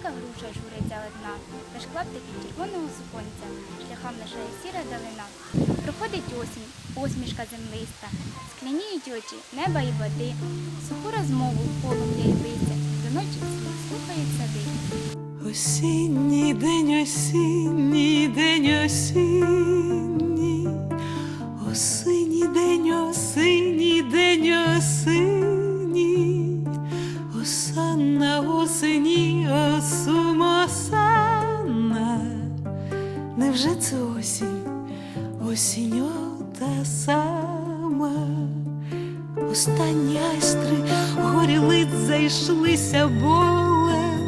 Велика груша журиться одна, Лиш клаптики червоного суконця, шляхам наша сіра далина. Проходить осінь, посмішка землиста, скляніють очі, неба і води, суху розмову полум'я й листя, до ночі слухають сади. Осінній день, осінній день осінь. Осені, осумо осанна. Невже це осінь, осінь та сама? Останні айстри горілиць зайшлися болем.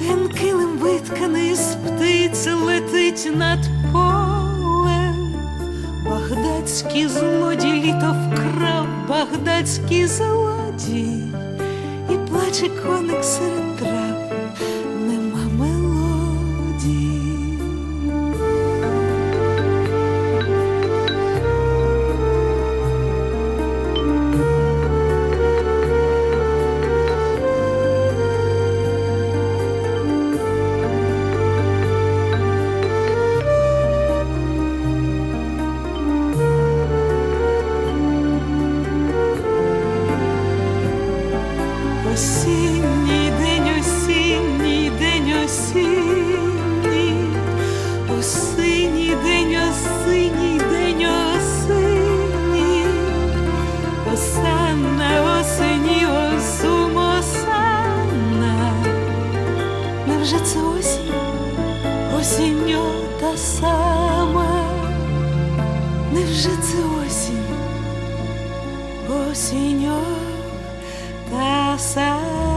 Ген килим витканий з птиць летить над полем. Багдадський злодій літо вкрав, багдадський злодій, і плаче коник серед трав, Осінній день, осінній день, осінній, осінній день, осінній день, осінній, осанна, осені, осум, осанна. Невже це осінь, осінь та сама? Невже це осінь, осінь та сама?